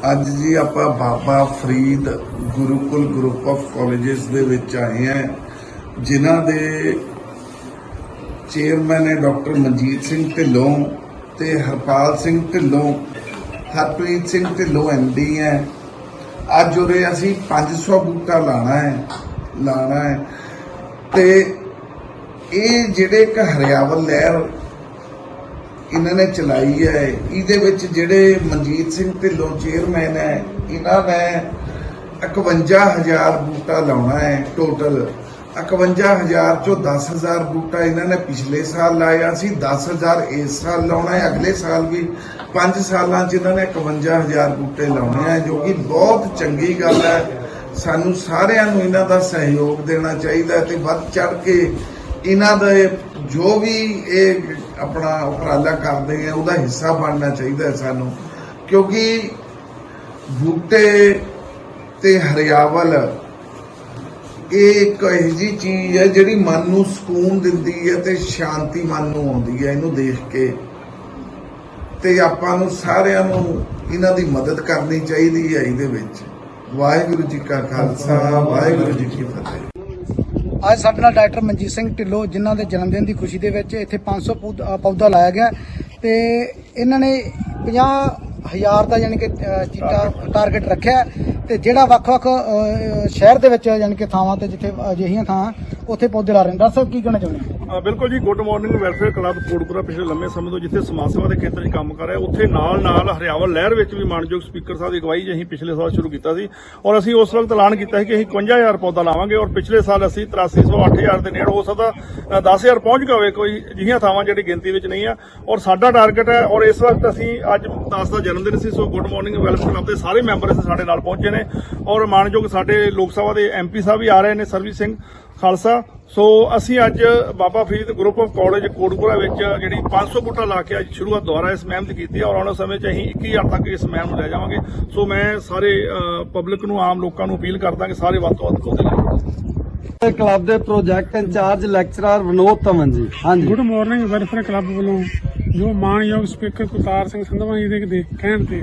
ਅੱਜ ਜੀ ਆਪਾਂ Baba Farid Gurukul group of colleges ਦੇ ਵਿੱਚ ਆਏ ਹਾਂ, ਜਿਨ੍ਹਾਂ ਦੇ ਚੇਅਰਮੈਨ ਹੈ ਡਾਕਟਰ ਮਨਜੀਤ ਸਿੰਘ ਢਿੱਲੋਂ ਤੇ ਹਰਪਾਲ ਸਿੰਘ ਢਿੱਲੋਂ, ਹਰਪ੍ਰੀਤ ਸਿੰਘ ਢਿੱਲੋਂ ਐਮਡੀ ਹੈ। ਅੱਜ ਉਰੇ ਅਸੀਂ 500 ਬੂਟਾ ਲਾਣਾ ਹੈ ਲਾਣਾ ਹੈ। ਤੇ ਇਹ ਜਿਹੜੇ ਇੱਕ ਹਰਿਆਵਲ ਲਹਿਰ ਇਹਨਾਂ ਨੇ ਚਲਾਈ ਹੈ। ਇਹਦੇ ਵਿੱਚ ਜਿਹੜੇ ਮਨਜੀਤ ਸਿੰਘ ਢਿੱਲੋਂ ਚੇਅਰਮੈਨ ਹੈ, ਇਹਨਾਂ ਨੇ 51000 ਬੂਟਾ ਲਾਉਣਾ ਹੈ ਟੋਟਲ 51000 ਚੋਂ 10000 ਬੂਟਾ ਇਹਨਾਂ ਨੇ ਪਿਛਲੇ ਸਾਲ ਲਾਇਆ ਸੀ 10000 ਇਸ ਸਾਲ ਲਾਉਣਾ ਹੈ, ਅਗਲੇ ਸਾਲ ਵੀ 5 ਸਾਲਾਂ 'ਚ ਇਹਨਾਂ ਨੇ 51000 ਬੂਟੇ ਲਾਉਣੇ ਆ ਜੋ ਕਿ ਬਹੁਤ ਚੰਗੀ ਗੱਲ ਹੈ। ਸਾਨੂੰ ਸਾਰਿਆਂ ਨੂੰ ਇਹਨਾਂ ਦਾ ਸਹਿਯੋਗ ਦੇਣਾ ਚਾਹੀਦਾ ਹੈ ਤੇ ਵੱਧ ਚੜ ਕੇ ਇਹਨਾਂ ਦੇ ਜੋ ਵੀ ਇਹ ਆਪਣਾ ਉਪਰਾਲਾ ਕਰਦੇ ਆ, ਉਹਦਾ ਹਿੱਸਾ ਬਣਨਾ ਚਾਹੀਦਾ ਸਾਨੂੰ। ਕਿਉਂਕਿ ਬੂਟੇ ਤੇ ਹਰਿਆਵਲ, ਇਹ ਇੱਕ ਇਹੋ ਜਿਹੀ ਚੀਜ਼ ਹੈ ਜਿਹੜੀ ਮਨ ਨੂੰ ਸਕੂਨ ਦਿੰਦੀ ਹੈ ਤੇ ਸ਼ਾਂਤੀ ਮਨ ਨੂੰ ਆਉਂਦੀ ਹੈ ਇਹਨੂੰ ਦੇਖ ਕੇ। ਤੇ ਆਪਾਂ ਨੂੰ ਸਾਰਿਆਂ ਨੂੰ ਇਹਨਾਂ ਦੀ ਮਦਦ ਕਰਨੀ ਚਾਹੀਦੀ ਹੈ ਇਹਦੇ ਵਿੱਚ। ਵਾਹਿਗੁਰੂ ਜੀ ਕਾ ਖਾਲਸਾ, ਵਾਹਿਗੁਰੂ ਜੀ ਕੀ ਫਤਿਹ। ਅੱਜ ਸਾਡੇ ਨਾਲ ਡਾਕਟਰ ਮਨਜੀਤ ਸਿੰਘ ਢਿੱਲੋਂ ਜਿਨ੍ਹਾਂ ਦੇ ਜਨਮ ਦਿਨ ਦੀ ਖੁਸ਼ੀ ਦੇ ਵਿੱਚ ਇੱਥੇ 500 ਪੌਦ- ਲਾਇਆ ਗਿਆ। ਤੇ ਇਹਨਾਂ ਨੇ 50000 ਦਾ ਯਾਨੀ ਕਿ ਚੀਟਾ ਟਾਰਗੇਟ ਰੱਖਿਆ। ਤੇ ਜਿਹੜਾ ਵੱਖ-ਵੱਖ ਸ਼ਹਿਰ ਦੇ ਵਿੱਚ ਯਾਨੀ ਕਿ ਥਾਵਾਂ ਤੇ ਜਿੱਥੇ ਅਜਿਹੀਆਂ ਥਾਂ ਉੱਥੇ ਪੌਦੇ ਲਾ ਰਹੇ ਨੇ। ਸਾਹਿਬ ਕੀ ਕਹਿਣਾ ਚਾਹੁੰਦੇ ਬਿਲਕੁਲ ਜੀ good morning welfare club Kotpura ਪਿਛਲੇ ਲੰਮੇ ਸਮੇਂ ਤੋਂ ਜਿੱਥੇ ਸਮਾਜ ਸੇਵਾ ਦੇ ਖੇਤਰ 'ਚ ਕੰਮ ਕਰ ਰਿਹਾ ਉੱਥੇ ਨਾਲ ਨਾਲ ਹਰਿਆਵਲ ਲਹਿਰ ਵਿੱਚ ਵੀ ਮਾਨਯੋਗ ਸਪੀਕਰ ਸਾਹਿਬ ਦੀ ਅਗਵਾਈ 'ਚ ਅਸੀਂ ਪਿਛਲੇ ਸਾਲ ਸ਼ੁਰੂ ਕੀਤਾ ਸੀ। ਔਰ ਅਸੀਂ ਉਸ ਵਕਤ ਐਲਾਨ ਕੀਤਾ ਸੀ ਕਿ ਅਸੀਂ 51000 ਪੌਦਾ ਲਾਵਾਂਗੇ ਔਰ ਪਿਛਲੇ ਸਾਲ ਅਸੀਂ 8300 8000 ਦੇ ਨੇੜੇ ਹੋ ਸਕਦਾ ਅ, 10000 ਪਹੁੰਚ ਗਿਆ ਹੋਵੇ ਕੋਈ ਅਜਿਹੀਆਂ ਥਾਵਾਂ ਜਿਹੜੀ ਗਿਣਤੀ ਵਿੱਚ ਨਹੀਂ ਆ। ਔਰ ਸਾਡਾ ਟਾਰਗੇਟ ਹੈ ਔਰ ਇਸ ਵਕਤ ਅਸੀਂ ਅੱਜ 10 ਦਾ ਜਨਮ ਦਿਨ ਸੀ so good morning welfare club ਦੇ ਸਾਰੇ ਮੈਂਬਰ ਇੱਥੇ ਸਾਡੇ ਨਾਲ ਪਹੁੰਚੇ ਨੇ। ਔਰ ਮਾਨਯੋਗ ਸਾਡੇ ਲੋਕ ਸਭਾ ਦੇ ਐਮਪੀ ਸਾਹਿਬ ਵੀ ਆ ਰਹੇ ਨੇ ਸਰਵੀ ਸਿੰਘ ਖਾਲਸਾ ਸੋ ਅਸੀਂ ਅੱਜ Baba Farid group of college Kotpura ਵਿੱਚ ਜਿਹੜੀ 500 ਬੂਟਾ ਲਾ ਕੇ ਅੱਜ ਸ਼ੁਰੂਆਤ ਦੁਬਾਰਾ ਇਸ ਮੁਹਿੰਮ ਦੀ ਕੀਤੀ ਹੈ ਔਰ ਆਉਣ ਸਮੇਂ 'ਚ ਅਸੀਂ 21000 ਤੱਕ ਇਸ ਮੁਹਿੰਮ ਨੂੰ ਲੈ ਜਾਵਾਂਗੇ। ਸੋ ਮੈਂ ਸਾਰੇ ਪਬਲਿਕ ਨੂੰ ਆਮ ਲੋਕਾਂ ਨੂੰ ਅਪੀਲ ਕਰਦਾ ਕਿ ਸਾਰੇ ਵੱਧ ਤੋਂ ਵੱਧ ਲਾਓ ਕਲੱਬ ਦੇ project incharge lecturer Vinod Taman ji. ਹਾਂਜੀ। ਗੁੱਡ ਮਾਰਨਿੰਗ ਵੈਲਫੇਅਰ ਕਲੱਬ ਵੱਲੋਂ। ਜੋ ਮਾਨਯੋਗ ਸਪੀਕਰ ਕੁਲਤਾਰ ਸਿੰਘ ਸੰਧਵਾ ਜੀ ਦੇ ਕਹਿਣ ਤੇ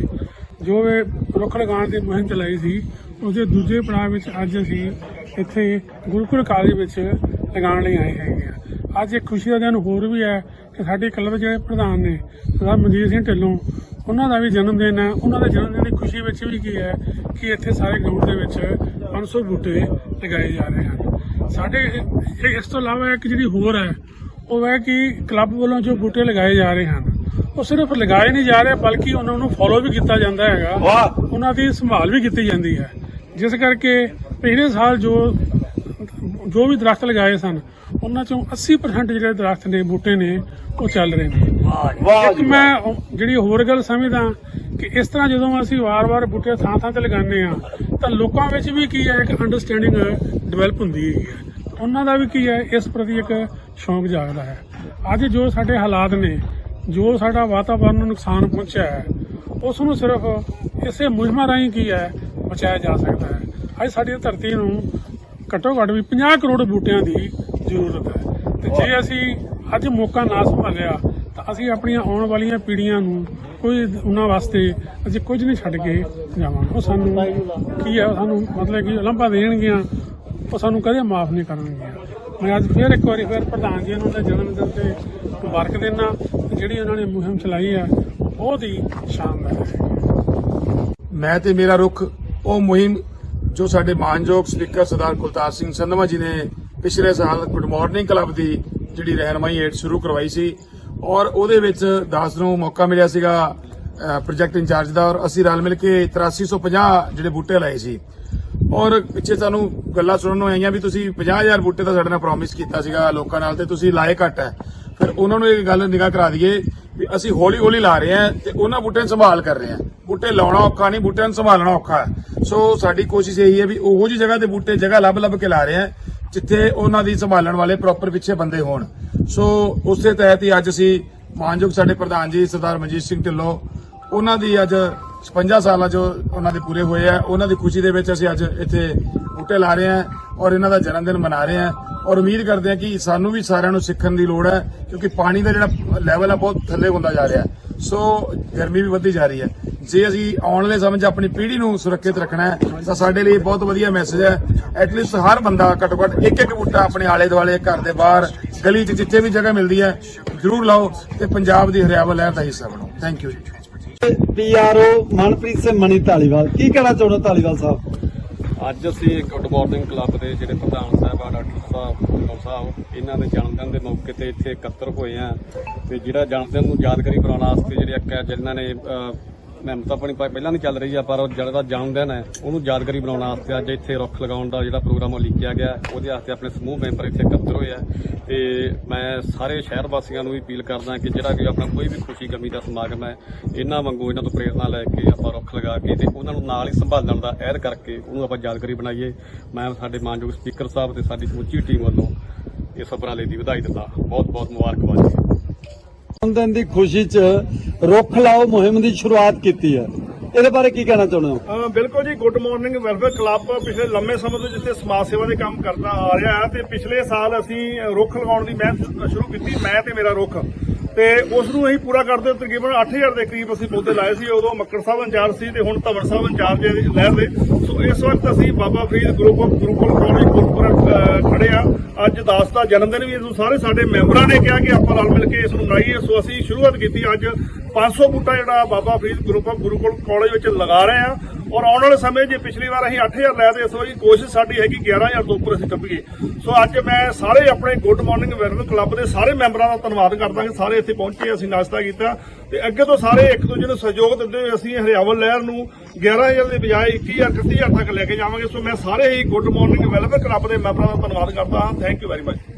ਜੋ ਇਹ ਰੁੱਖ ਲਗਾਉਣ ਦੀ ਮੁਹਿੰਮ ਚਲਾਈ ਸੀ ਉਹਦੇ ਦੂਜੇ ਪੜਾਅ ਵਿੱਚ ਅੱਜ ਅਸੀਂ ਇੱਥੇ ਗੁਰੂਕੁਲ ਕਾਲਜ ਵਿੱਚ ਲਗਾਉਣ ਲਈ ਆਏ ਹੈਗੇ ਆ। ਅੱਜ ਇੱਕ ਖੁਸ਼ੀ ਦਾ ਦਿਨ ਹੋਰ ਵੀ ਹੈ ਕਿ ਸਾਡੇ ਕਲੱਬ ਦੇ ਜਿਹੜੇ ਪ੍ਰਧਾਨ ਨੇ ਸਰਦਾਰ ਮਨਜੀਤ ਸਿੰਘ ਢਿੱਲੋਂ ਉਹਨਾਂ ਦਾ ਵੀ ਜਨਮ ਦਿਨ ਹੈ। ਉਹਨਾਂ ਦੇ ਜਨਮ ਦਿਨ ਦੀ ਖੁਸ਼ੀ ਵਿੱਚ ਵੀ ਕੀ ਹੈ ਕਿ ਇੱਥੇ ਸਾਰੇ ਗਰਾਊਂਡ ਦੇ ਵਿੱਚ 500 ਬੂਟੇ ਲਗਾਏ ਜਾ ਰਹੇ ਹਨ। ਸਾਡੇ ਇਸ ਤੋਂ ਇਲਾਵਾ ਇੱਕ ਜਿਹੜੀ ਹੋਰ ਹੈ ਉਹ ਹੈ ਕਿ ਕਲੱਬ ਵੱਲੋਂ ਜੋ ਬੂਟੇ ਲਗਾਏ ਜਾ ਰਹੇ ਹਨ ਉਹ ਸਿਰਫ ਲਗਾਏ ਨਹੀਂ ਜਾ ਰਹੇ ਬਲਕਿ ਉਹਨਾਂ ਨੂੰ ਫੋਲੋ ਵੀ ਕੀਤਾ ਜਾਂਦਾ ਹੈਗਾ। ਉਹਨਾਂ ਦੀ ਸੰਭਾਲ ਵੀ ਕੀਤੀ ਜਾਂਦੀ ਹੈ। ਜਿਸ ਕਰਕੇ ਪਿਛਲੇ ਸਾਲ ਜੋ ਜੋ ਵੀ ਦਰਖਤ ਲਗਾਏ ਸਨ ਉਹਨਾਂ ਚੋਂ 80% ਜਿਹੜੇ ਦਰਖਤ ਨੇ ਬੂਟੇ ਨੇ ਉਹ ਚੱਲ ਰਹੇ ਨੇ। ਇੱਕ ਮੈਂ ਉਹ ਜਿਹੜੀ ਹੋਰ ਗੱਲ ਸਮਝਦਾ ਕਿ ਇਸ ਤਰ੍ਹਾਂ ਜਦੋਂ ਅਸੀਂ ਵਾਰ-ਵਾਰ ਬੂਟੇ ਥਾਂ-ਥਾਂ ਤੇ ਲਗਾਉਂਦੇ ਆ ਤਾਂ ਲੋਕਾਂ ਵਿੱਚ ਵੀ ਕੀ ਹੈ ਇੱਕ ਅੰਡਰਸਟੈਂਡਿੰਗ ਡਿਵੈਲਪ ਹੁੰਦੀ ਹੈਗੀ ਹੈ। ਉਹਨਾਂ ਦਾ ਵੀ ਕੀ ਹੈ ਇਸ ਪ੍ਰਤੀ ਇੱਕ ਸ਼ੌਂਕ ਜਾਗਦਾ ਹੈ। ਅੱਜ ਜੋ ਸਾਡੇ ਹਾਲਾਤ ਨੇ ਜੋ ਸਾਡਾ ਵਾਤਾਵਰਨ ਨੂੰ ਨੁਕਸਾਨ ਪਹੁੰਚਿਆ ਹੈ ਉਸ ਨੂੰ ਸਿਰਫ ਇਸੇ ਮੁਹਿੰਮਾਂ ਰਾਹੀਂ ਕੀ ਹੈ ਬਚਾਇਆ ਜਾ ਸਕਦਾ ਹੈ। ਅੱਜ ਸਾਡੀ ਧਰਤੀ ਨੂੰ ਘੱਟੋ ਘੱਟ ਵੀ 50 ਕਰੋੜ ਬੂਟਿਆਂ ਦੀ ਜ਼ਰੂਰਤ ਹੈ। ਤੇ ਜੇ ਅਸੀਂ ਅੱਜ ਮੌਕਾ ਨਾ ਸੰਭਾਲਿਆ ਤਾਂ ਅਸੀਂ ਆਪਣੀਆਂ ਆਉਣ ਵਾਲੀਆਂ ਪੀੜ੍ਹੀਆਂ ਨੂੰ ਕੋਈ ਉਹਨਾਂ ਵਾਸਤੇ ਅਸੀਂ ਕੁਝ ਨਹੀਂ ਛੱਡ ਕੇ ਜਾਵਾਂਗੇ। ਉਹ ਸਾਨੂੰ ਕੀ ਹੈ ਸਾਨੂੰ ਮਤਲਬ ਕਿ ਉਲੰਭਾ ਦੇਣਗੀਆਂ ਉਹ ਸਾਨੂੰ ਕਦੇ ਮਾਫ ਨਹੀਂ ਕਰਨਗੀਆਂ। ਮੈਂ ਅੱਜ ਫਿਰ ਇੱਕ ਵਾਰੀ ਫਿਰ ਪ੍ਰਧਾਨ ਜੀ ਨੂੰ ਦੇ ਜਨਮ ਦਿਨ ਤੇ ਮੁਬਾਰਕ ਦੇਣਾ ਜਿਹੜੀ ਉਹਨਾਂ ਨੇ ਮੁਹਿੰਮ ਚਲਾਈ ਹੈ ਬਹੁਤ ਹੀ ਸ਼ਾਨਦਾਰ ਹੈ। ਮੈਂ ਤੇ ਮੇਰਾ ਰੁਖ ਉਹ ਮੁਹਿੰਮ ਜੋ ਸਾਡੇ ਮਾਨਯੋਗ ਸਪੀਕਰ ਸਰਦਾਰ ਕੁਲਤਾਰ ਸਿੰਘ ਸੰਧਵਾ ਜੀ ਨੇ ਪਿਛਲੇ ਸਾਲ ਗੁੱਡ ਮਾਰਨਿੰਗ ਕਲੱਬ ਦੀ ਜਿਹੜੀ ਰਹਿਨਮਾਈ ਏਡ ਸ਼ੁਰੂ ਕਰਵਾਈ ਸੀ ਔਰ ਉਹਦੇ ਵਿੱਚ ਦਾਸ ਨੂੰ ਮੌਕਾ ਮਿਲਿਆ ਸੀਗਾ ਪ੍ਰੋਜੈਕਟ ਇੰਚਾਰਜ ਦਾ ਔਰ ਅਸੀਂ ਰਲ ਮਿਲ ਕੇ 8350 ਜਿਹੜੇ ਬੂਟੇ ਲਾਏ ਸੀ। ਔਰ ਪਿੱਛੇ ਸਾਨੂੰ ਗੱਲਾਂ ਸੁਣਨ ਨੂੰ ਆਈਆਂ ਵੀ ਤੁਸੀਂ 50000 ਬੂਟੇ ਦਾ ਸਾਡੇ ਨਾਲ ਪ੍ਰੋਮਿਸ ਕੀਤਾ ਸੀਗਾ ਲੋਕਾਂ ਨਾਲ ਤੇ ਤੁਸੀਂ ਲਾਏ ਘੱਟ ਹੈ। ਫਿਰ ਉਹਨਾਂ ਨੂੰ ਇਹ ਗੱਲ ਨਿਗਾਹ ਕਰਾ ਦਈਏ ਵੀ ਅਸੀਂ ਹੌਲੀ ਹੌਲੀ ਲਾ ਰਹੇ ਹਾਂ ਤੇ ਉਹਨਾਂ ਬੂਟਿਆਂ ਨੂੰ ਸੰਭਾਲ ਕਰ ਰਹੇ ਹਾਂ। ਬੂਟੇ ਲਾਉਣਾ ਔਖਾ ਨਹੀਂ, ਬੂਟਿਆਂ ਨੂੰ ਸੰਭਾਲਣਾ ਔਖਾ ਹੈ। ਸੋ ਸਾਡੀ ਕੋਸ਼ਿਸ਼ ਇਹੀ ਹੈ ਵੀ ਉਹੋ ਜਿਹੀ ਜਗ੍ਹਾ ਤੇ ਬੂਟੇ ਜਗ੍ਹਾ ਲੱਭ ਲੱਭ ਕੇ ਲਾ ਰਹੇ ਹਾਂ, ਜਿੱਥੇ ਉਹਨਾਂ ਦੀ ਸੰਭਾਲਣ ਵਾਲੇ ਪ੍ਰੋਪਰ ਪਿੱਛੇ ਬੰਦੇ ਹੋਣ। ਸੋ ਉਸੇ ਤਹਿਤ ਹੀ ਅੱਜ ਅਸੀਂ ਮਾਨਯੋਗ ਸਾਡੇ ਪ੍ਰਧਾਨ ਜੀ ਸਰਦਾਰ ਮਨਜੀਤ ਸਿੰਘ ਢਿੱਲੋਂ, ਉਹਨਾਂ ਦੀ ਅੱਜ 56 ਸਾਲਾਂ ਜੋ ਉਹਨਾਂ ਦੇ ਪੂਰੇ ਹੋਏ ਆ। ਉਹਨਾਂ ਦੀ ਖੁਸ਼ੀ ਦੇ ਵਿੱਚ ਅਸੀਂ ਅੱਜ ਇੱਥੇ ਬੂਟੇ ਲਾ ਰਹੇ ਹਾਂ ਔਰ ਇਹਨਾਂ ਦਾ ਜਨਮ ਦਿਨ ਮਨਾ ਰਹੇ ਹਾਂ। ਔਰ ਉਮੀਦ ਕਰਦੇ ਹਾਂ ਕਿ ਸਾਨੂੰ ਵੀ ਸਾਰਿਆਂ ਨੂੰ ਸਿੱਖਣ ਦੀ ਲੋੜ ਹੈ, ਕਿਉਂਕਿ ਪਾਣੀ ਦਾ ਜਿਹੜਾ ਲੈਵਲ ਆ ਬਹੁਤ ਥੱਲੇ ਹੁੰਦਾ ਜਾ ਰਿਹਾ ਸੋ ਗਰਮੀ ਵੀ ਵੱਧਦੀ ਜਾ ਰਹੀ ਹੈ। ਜੇ ਅਸੀਂ ਆਉਣ ਵਾਲੇ ਸਮੇਂ 'ਚ ਆਪਣੀ ਪੀੜ੍ਹੀ ਨੂੰ ਸੁਰੱਖਿਅਤ ਰੱਖਣਾ ਹੈ, ਤਾਂ ਸਾਡੇ ਲਈ ਬਹੁਤ ਵਧੀਆ ਮੈਸੇਜ ਹੈ। ਐਟਲੀਸਟ ਹਰ ਬੰਦਾ ਘੱਟੋ ਘੱਟ ਇੱਕ ਇੱਕ ਬੂਟਾ ਆਪਣੇ ਆਲੇ ਦੁਆਲੇ ਘਰ ਦੇ ਬਾਹਰ, ਗਲੀ 'ਚ ਜਿੱਥੇ ਵੀ ਜਗ੍ਹਾ ਮਿਲਦੀ ਹੈ, ਜ਼ਰੂਰ ਲਾਓ ਤੇ ਪੰਜਾਬ ਦੀ ਹਰਿਆਵਲ ਲਹਿਰ ਦਾ ਹਿੱਸਾ ਬਣੋ। Thank you PRO Manpreet Singh Mani Dhaliwal. ਕੀ ਕਹਿਣਾ ਚਾਹੁੰਦਾ ਹੋ ਧਾਲੀਵਾਲ ਸਾਹਿਬ? ਅੱਜ ਅਸੀਂ ਗੁੱਡ ਮਾਰਨਿੰਗ ਕਲੱਬ ਦੇ ਜਿਹੜੇ ਪ੍ਰਧਾਨ ਸਾਹਿਬ ਆ ਡਾਕਟਰ ਸਾਹਿਬ ਢਿੱਲੋਂ ਸਾਹਿਬ, ਇਹਨਾਂ ਦੇ ਜਨਮ ਦਿਨ ਦੇ ਮੌਕੇ ਤੇ ਇੱਥੇ ਇਕੱਤਰ ਹੋਏ ਆ ਤੇ ਜਿਹੜਾ ਜਨਮ ਦਿਨ ਨੂੰ ਯਾਦਗਾਰੀ ਬਣਾਉਣ ਵਾਸਤੇ ਜਿਹੜੇ ਇੱਕ ਜਿਨ੍ਹਾਂ ਨੇ ਮਹਿਮਤਾ ਮੁਹਿੰਮ ਤਾਂ ਆਪਣੀ ਪ- ਪਹਿਲਾਂ ਨਹੀਂ ਚੱਲ ਰਹੀ ਆ, ਪਰ ਉਹ ਜਿਹੜਾ ਜਨਮ ਦਿਨ ਹੈ ਉਹਨੂੰ ਯਾਦਗਾਰੀ ਬਣਾਉਣ ਵਾਸਤੇ ਅੱਜ ਇੱਥੇ ਰੁੱਖ ਲਗਾਉਣ ਦਾ ਜਿਹੜਾ ਪ੍ਰੋਗਰਾਮ ਉਹ ਲਿਖਿਆ ਗਿਆ, ਉਹਦੇ ਵਾਸਤੇ ਆਪਣੇ ਸਮੂਹ ਮੈਂਬਰ ਇੱਥੇ ਇਕੱਤਰ ਹੋਏ ਆ। ਤੇ ਮੈਂ ਸਾਰੇ ਸ਼ਹਿਰ ਵਾਸੀਆਂ ਨੂੰ ਵੀ ਅਪੀਲ ਕਰਦਾ ਕਿ ਜਿਹੜਾ ਵੀ ਆਪਣਾ ਕੋਈ ਵੀ ਖੁਸ਼ੀ ਗਮੀ ਦਾ ਸਮਾਗਮ ਹੈ, ਇਹਨਾਂ ਵਾਂਗੂ ਇਹਨਾਂ ਤੋਂ ਪ੍ਰੇਰਣਾ ਲੈ ਕੇ ਆਪਾਂ ਰੁੱਖ ਲਗਾ ਕੇ ਤੇ ਉਹਨਾਂ ਨੂੰ ਨਾਲ ਹੀ ਸੰਭਾਲਣ ਦਾ ਅਹਿਦ ਕਰਕੇ ਉਹਨੂੰ ਆਪਾਂ ਯਾਦਗਾਰੀ ਬਣਾਈਏ। ਮੈਂ ਸਾਡੇ ਮਾਨਯੋਗ ਸਪੀਕਰ ਸਾਹਿਬ ਤੇ ਸਾਡੀ ਸਮੁੱਚੀ ਟੀਮ ਵੱਲੋਂ ਇਸ ਉਪਰਾਲੇ ਦੀ ਵਧਾਈ ਦਿੰਦਾ। ਬਹੁਤ ਬਹੁਤ ਮੁਬਾਰਕਬਾਦ ਜੀ ਦੀ ਖੁਸ਼ੀ 'ਚ ਰੁੱਖ ਲਾਓ ਮੁਹਿੰਮ ਦੀ ਸ਼ੁਰੂਆਤ ਕੀਤੀ ਹੈ। ਇਹਦੇ ਬਾਰੇ ਕੀ ਕਹਿਣਾ ਚਾਹੁੰਦੇ ਹੋ? ਬਿਲਕੁਲ ਜੀ ਗੁੱਡ ਮਾਰਨਿੰਗ ਵੈਲਫੇਅਰ ਕਲੱਬ ਪਿਛਲੇ ਲੰਮੇ ਸਮੇਂ ਤੋਂ ਜਿੱਥੇ ਸਮਾਜ ਸੇਵਾ ਦੇ ਕੰਮ ਕਰਦਾ ਆ ਰਿਹਾ ਹੈ ਤੇ ਪਿਛਲੇ ਸਾਲ ਅਸੀਂ ਰੁੱਖ ਲਗਾਉਣ ਦੀ ਮਿਹਨਤ ਸ਼ੁਰੂ ਕੀਤੀ, ਮੈਂ ਤੇ ਮੇਰਾ ਰੁੱਖ। ਤੇ ਉਸ ਨੂੰ ਅਸੀਂ ਪੂਰਾ ਕਰਦੇ ਤਕਰੀਬਨ 8000 ਦੇ ਕਰੀਬ ਅਸੀਂ ਪੌਦੇ ਲਾਏ ਸੀ। ਉਦੋਂ ਮੱਕੜ ਸਾਹਿਬ ਇੰਚਾਰਜ ਸੀ ਤੇ ਹੁਣ ਧਵਨ ਸਾਹਿਬ ਇੰਚਾਰਜ ਲਹਿਰ ਦੇ। ਸੋ ਇਸ ਵਕਤ ਅਸੀਂ Baba Farid group of Gurukul college Gurpur ਖੜੇ ਆ। ਅੱਜ ਦਾਸ ਦਾ ਜਨਮ ਦਿਨ ਵੀ ਇਸ ਨੂੰ ਸਾਰੇ ਸਾਡੇ ਮੈਂਬਰਾਂ ਨੇ ਕਿਹਾ ਕਿ ਆਪਾਂ ਰਲ ਮਿਲ ਕੇ ਇਸ ਨੂੰ ਮਨਾਈਏ। ਸੋ ਅਸੀਂ ਸ਼ੁਰੂਆਤ ਕੀਤੀ ਅੱਜ 500 ਬੂਟਾ ਜਿਹੜਾ Baba Farid group of Gurukul college ਵਿੱਚ ਲਗਾ ਰਹੇ ਆ। ਔਰ ਆਉਣ ਵਾਲੇ ਸਮੇਂ ਜੇ ਪਿਛਲੀ ਵਾਰ ਅਸੀਂ 8000 ਲਏ ਤੇ ਇਸ ਵਾਰੀ ਕੋਸ਼ਿਸ਼ ਸਾਡੀ ਹੈਗੀ ਕਿ 11000 ਤੋਂ ਉੱਪਰ ਅਸੀਂ ਟੱਪੀਏ ਸੋ ਅੱਜ ਮੈਂ ਸਾਰੇ ਆਪਣੇ ਗੁੱਡ ਮਾਰਨਿੰਗ ਵੈਲਫੇਅਰ ਕਲੱਬ ਦੇ ਸਾਰੇ ਮੈਂਬਰਾਂ ਦਾ ਧੰਨਵਾਦ ਕਰਦਾ ਕਿ ਸਾਰੇ ਇੱਥੇ ਪਹੁੰਚੇ, ਅਸੀਂ ਨਾਸ਼ਤਾ ਕੀਤਾ। ਤੇ ਅੱਗੇ ਤੋਂ ਸਾਰੇ ਇੱਕ ਦੂਜੇ ਨੂੰ ਸਹਿਯੋਗ ਦਿੰਦੇ ਹੋਏ ਅਸੀਂ ਹਰਿਆਵਲ ਲਹਿਰ ਨੂੰ 11000 ਦੇ ਬਜਾਏ 21000 31000 ਤੱਕ ਲੈ ਕੇ ਜਾਵਾਂਗੇ। ਸੋ ਮੈਂ ਸਾਰੇ ਹੀ ਗੁੱਡ ਮਾਰਨਿੰਗ ਵੈਲਫੇਅਰ ਕਲੱਬ ਦੇ ਮੈਂਬਰਾਂ ਦਾ ਧੰਨਵਾਦ ਕਰਦਾ। ਹਾਂ ਥੈਂਕ ਯੂ ਵੈਰੀ ਮਚ